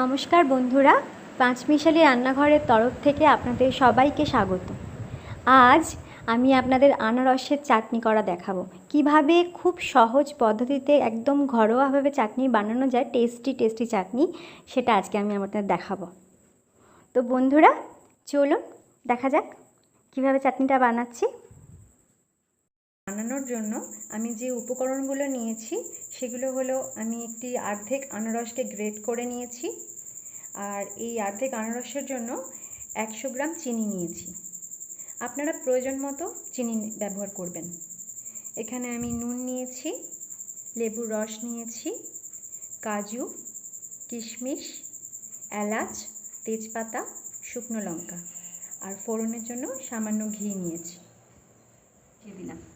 নমস্কার বন্ধুরা, পাঁচমিশালি রান্নাঘরের তরফ থেকে আপনাদের সবাইকে স্বাগত। আজ আমি আপনাদের আনারসের চাটনি করা দেখাবো। কীভাবে খুব সহজ পদ্ধতিতে একদম ঘরোয়াভাবে চাটনি বানানো যায় টেস্টি টেস্টি চাটনি, সেটা আজকে আমি আপনাদের দেখাবো। তো বন্ধুরা, চলুন দেখা যাক কীভাবে চাটনিটা বানাচ্ছি। বানানোর জন্য আমি যে উপকরণগুলো নিয়েছি সেগুলো হলো আমি একটি অর্ধেক আনারসকে গ্রেট করে নিয়েছি আর এই অর্ধেক আনারসের জন্য একশো গ্রাম চিনি নিয়েছি। আপনারা প্রয়োজন মতো চিনি ব্যবহার করবেন। এখানে আমি নুন নিয়েছি, লেবুর রস নিয়েছি, কাজু, কিশমিশ, এলাচ, তেজপাতা, শুকনো লঙ্কা। আর ফোড়নের জন্য সামান্য ঘি নিয়েছি। দিলাম।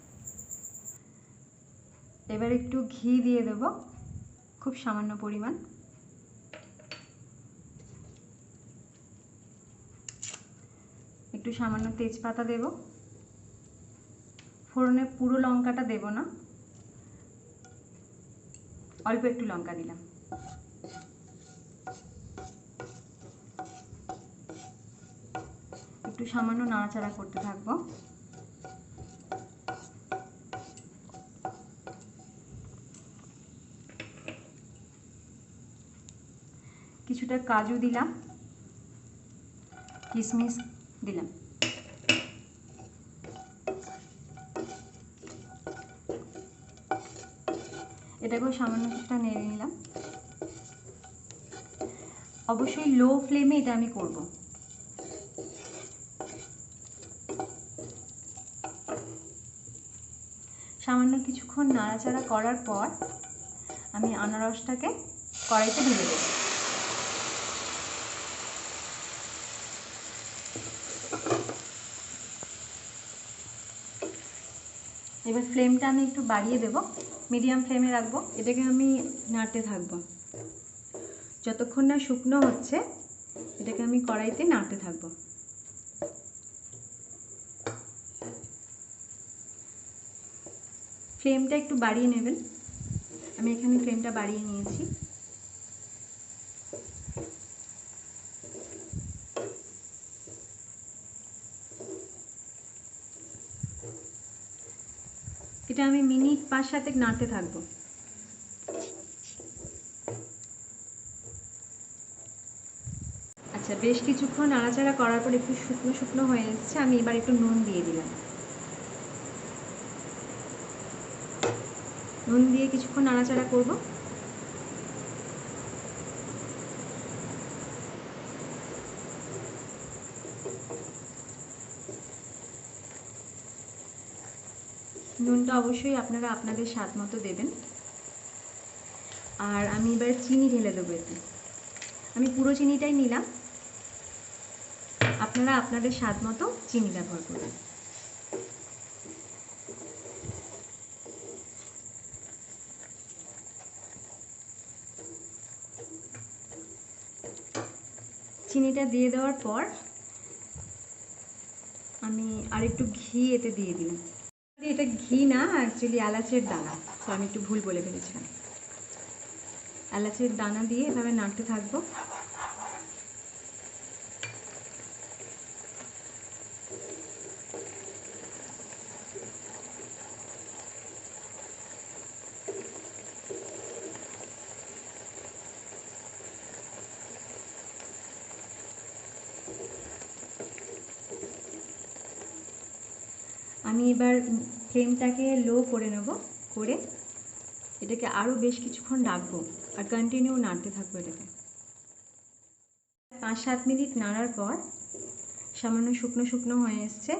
এবার একটু ঘি দিয়ে দেব, খুব সামান্য পরিমাণ। একটু সামান্য তেজপাতা দেব। ফোড়নে পুরো লঙ্কাটা দেব না, অল্প একটু লঙ্কা দিলাম। একটু সামান্য নাড়াচাড়া করতে থাকব। কিছুটা কাজু দিলাম কিশমিশ দিলাম। এটাকেও সামান্য কিছুটা নেড়ে নিলাম। অবশ্যই লো ফ্লেমে এটা আমি করব। সামান্য কিছুক্ষণ নাড়াচাড়া করার পর আমি আনারসটাকে কড়াইতে ঢেলে দেবো। এবার ফ্লেমটা আমি একটু বাড়িয়ে দেব। মিডিয়াম ফ্লেমে রাখব। এটাকে আমি নাড়তে থাকব। যতক্ষণ না শুকনো হচ্ছে, এটাকে আমি কড়াইতে নাড়তে থাকব। ফ্লেমটা একটু বাড়িয়ে নেবেন। আমি এখানে ফ্লেমটা বাড়িয়ে নিয়েছি। এটা আমি মিনিট পাঁচ সাতেক নাড়তে থাকব। আচ্ছা বেশ কিছুক্ষণ নাড়াচাড়া করার পর একটু শুকনো শুকনো হয়ে এসেছে, আমি এবার একটু নুন দিয়ে দিলাম। নুন দিয়ে কিছুক্ষণ নাড়াচাড়া করব। নুনটা অবশ্যই আপনারা আপনাদের স্বাদ মতো দেবেন। আর আমি এবার চিনি ঢেলে দেবো এতে আমি পুরো চিনিটাই নিলাম। আপনারা আপনাদের স্বাদ মতো চিনি ব্যবহার করবেন চিনিটা দিয়ে দেওয়ার পর আমি আরেকটু ঘি এতে দিয়ে দিলাম। এটা ঘি না অ্যাকচুয়ালি এলাচের দানা। তো আমি একটু ভুল বলে ফেলেছিলাম। এলাচের দানা দিয়ে এভাবে নাড়তে থাকব। আমি এবার ফ্লেমটাকে লো করে নেব, করে এটাকে আরও বেশ কিছুক্ষণ রাখব আর কন্টিনিউ নাড়তে থাকব এটাকে। পাঁচ সাত মিনিট নাড়ার পর সামান্য শুকনো শুকনো হয়ে এসছে।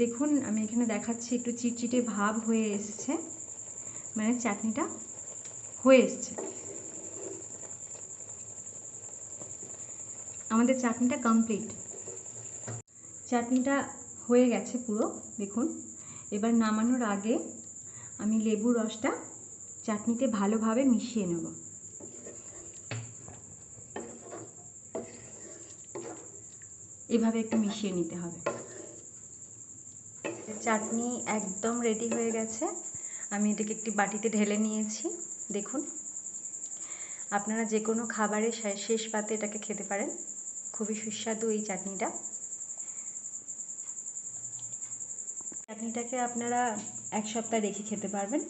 দেখুন, আমি এখানে দেখাচ্ছি একটু চিটচিটে ভাব হয়ে এসছে মানে চাটনিটা হয়ে এসছে। আমাদের চাটনিটা কমপ্লিট চাটনিটা হয়ে গেছে পুরো, দেখুন। এবার নামানোর আগে আমি লেবুর রসটা চাটনিতে ভালোভাবে মিশিয়ে নেব। এভাবে একটু মিশিয়ে নিতে হবে। চাটনি একদম রেডি হয়ে গেছে। আমি এটাকে একটি বাটিতে ঢেলে নিয়েছি, দেখুন। আপনারা যে কোনো খাবারের শেষ পাতে এটাকে খেতে পারেন। খুবই সুস্বাদু এই চাটনিটা। চাটনিটাকে আপনারা এক সপ্তাহ রেখে খেতে পারবেন।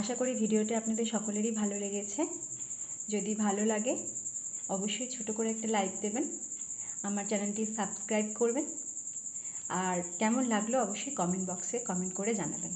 আশা করি ভিডিওটি আপনাদের সকলেরই ভালো লেগেছে। যদি ভালো লাগে, অবশ্যই ছোট করে একটা লাইক দেবেন, আমার চ্যানেলটি সাবস্ক্রাইব করবেন, আর কেমন লাগল অবশ্যই কমেন্ট বক্সে কমেন্ট করে জানাবেন।